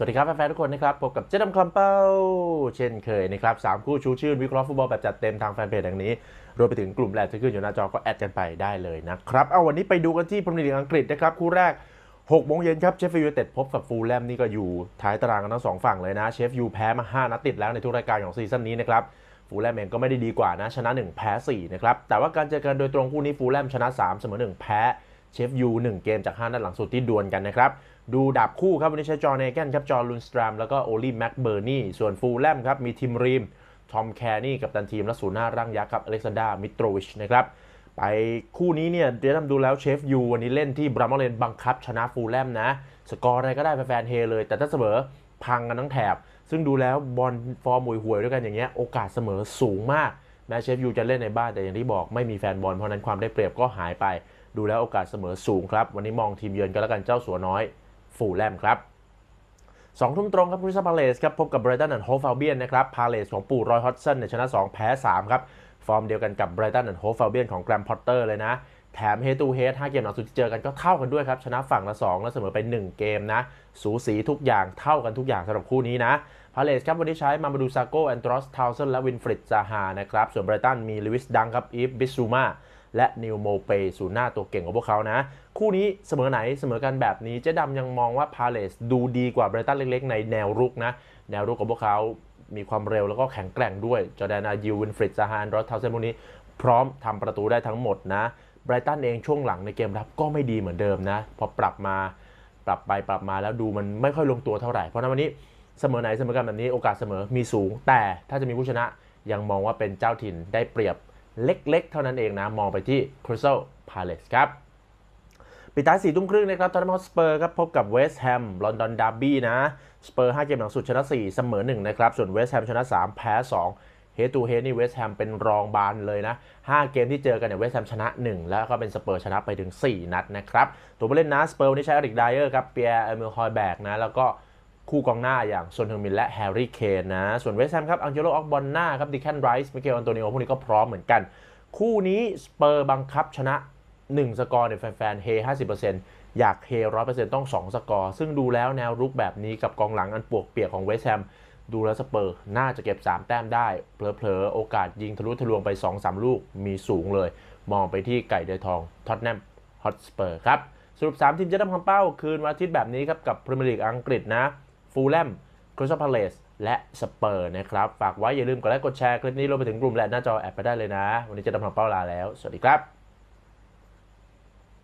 สวัสดีครับแฟนๆทุกคนนะครับพบกับเจ๊ดำคำเป้า เช่นเคยนะครับสามคู่ชูชื่นวิเคราะห์ฟุตบอลแบบจัดเต็มทางแฟนเพจอย่างนี้ รวมไปถึงกลุ่มแรกที่ขึ้นอยู่หน้าจอก็แอดกันไปได้เลยนะครับเอาวันนี้ไปดูกันที่พรีเมียร์ลีกอังกฤษนะครับคู่แรก6โมงเย็นครับเชฟฟิลด์ยูเต็ดพบกับฟูลแลมนี่ก็อยู่ท้ายตารางกันทั้งสองฝั่งเลยนะเชฟยูแพ้มา 5 นัดติดแล้วในทุกรายการของซีซั่นนี้นะครับฟูลแลมเองก็ไม่ได้ดีกว่านะชนะ 1 แพ้4นะครับแต่ว่าการเจอกันโดยตรงคู่นี้ฟูลแลมชนะ 3 เสมอ 1 แพ้ เชฟยู1เกมจาก5นัดหลังสุดที่ดวลกันนะครับ ดูดาบคู่ครับวันนี้ใช้จอห์นเนแกนครับจอห์ลุนสตรามแล้วก็โอลีแม็กเบอร์นี่ส่วนฟูลแลมครับมีทิมรีมทอมแคร์นี่กับตันทีมและศูนย์หน้าร่างยักษ์ครับอเล็กซานดรามิโตรวิชนะครับไปคู่นี้เนี่ยเดี๋ยวทำดูแล้วเชฟยูวันนี้เล่นที่บรามาเลนบังคับชนะฟูลแลมนะ สกอร์อะไรก็ได้แฟนเฮเลย แต่ถ้าเสมอพังกันทั้งแถบ ซึ่งดูแล้วบอลฟอร์มห่วยๆด้วยกันอย่างเงี้ยโอกาสเสมอสูงมากแม้เชฟยูจะเล่นในบ้านแต่อย่างที่บอกไม่มีแฟนบอลเพราะนั้นความได้เปรียบก็หายไป ดูแล้วโอกาสเสมอสูงครับ วันนี้มองทีมเยือนกันแล้วกันเจ้าสัวน้อยฟูลแลมครับสองทุ่มตรงครับคริสตัลพาเลสครับพบกับเบรตันแอนด์โฮฟาเบียนนะครับพาเลสของปู่รอยฮอตสันเนี่ยชนะ 2 แพ้ 3 ครับ ฟอร์มเดียวกันกับเบรตันแอนด์โฮฟาเบียนของแกรมพอตเตอร์เลยนะ แถมเฮตูเฮด5เกมหลังสุดที่เจอกันก็เท่ากันด้วยครับ ชนะฝั่งละ 2 แล้วเสมอไป 1 เกมนะ สูสีทุกอย่างเท่ากันทุกอย่างสำหรับคู่นี้นะพาเลสครับวันนี้ใช้มามาดูซาโกแอนตรอสทาวเซนและวินฟริดซาฮานะครับส่วนเบรตันมีลิวิสดังครับอีฟบิซูมา และนิวโมเปศูนย์หน้าตัวเก่งของพวกเขานะ คู่นี้เสมอไหนเสมอกันแบบนี้เจ๊ดำยังมองว่าพาเลสดูดีกว่าเบรตันเล็กๆ ในแนวรุกนะ แนวรุกของพวกเขามีความเร็วแล้วก็แข็งแกร่งด้วยจอแดนายิววินฟริดซาฮานรอสทาเซนพวกนี้ พร้อมทำประตูได้ทั้งหมดนะไบรตันเองช่วงหลังในเกมรับก็ไม่ดีเหมือนเดิมนะ พอปรับมาปรับไปปรับมาแล้วดูมันไม่ค่อยลงตัวเท่าไหร่ เพราะฉะนั้นวันนี้เสมอไหนเสมอกันแบบนี้โอกาสเสมอมีสูง แต่ถ้าจะมีผู้ชนะยังมองว่าเป็นเจ้าถิ่นได้เปรียบ เล็กๆ เท่านั้นเองนะ มองไปที่คริสตัลพาเลสครับปิดท้ายสี่ทุ่มครึ่งนะครับตอนนี้สเปอร์ครับพบกับเวสต์แฮมลอนดอนดาร์บี้นะสเปอร์5เกมหลังสุดชนะ 4 เสมอ1นะครับส่วนเวสต์แฮมชนะ 3 แพ้ 2 เฮตูเฮนี่เวสต์แฮมเป็นรองบานเลยนะ 5 เกมที่เจอกันเนี่ยเวสต์แฮมชนะ 1 แล้วก็เป็นสเปอร์ชนะไปถึง 4 นัดนะครับ ตัวผู้เล่นนะสเปอร์วันนี้ใช้อริกไดเออร์ครับเปียร์เอมิลฮอยแบกนะแล้วก็ คู่กองหน้าอย่างซนเฮอร์มินและแฮร์รี่เคนนะ ส่วนเวสต์แฮมครับอังเจโลออกบอลหน้าครับดิแคนไรส์มิเกลอันโตนิโอพวกนี้ก็พร้อมเหมือนกัน คู่นี้สเปอร์บังคับชนะ 1 สกอร์เนี่ยแฟนๆเฮ50%อยากเฮ100%ต้อง 2 สกอร์ ซึ่งดูแล้วแนวรุกแบบนี้กับกองหลังอันปวกเปียกของเวสต์แฮมดูแล้วสเปอร์น่าจะเก็บ 3 แต้มได้ เผลอๆ โอกาสยิงทะลุทะลวงไป 2-3 ลูกมีสูงเลย มองไปที่ไก่เดยทองท็อตแนมฮอตสเปอร์ครับ สรุป 3 ทีมจะทำคำเป้าคืนวันอาทิตย์แบบนี้ครับ กับพรีเมียร์ลีกอังกฤษนะ ฟูลแลมคริสตัลพาเลสและสเปอร์นะครับ ฝากไว้อย่าลืมกดไลค์กดแชร์คลิปนี้รวมไปถึงกลุ่มและหน้าจอแอดไปได้เลยนะ วันนี้จะดำคำเป้าลาแล้ว สวัสดีครับ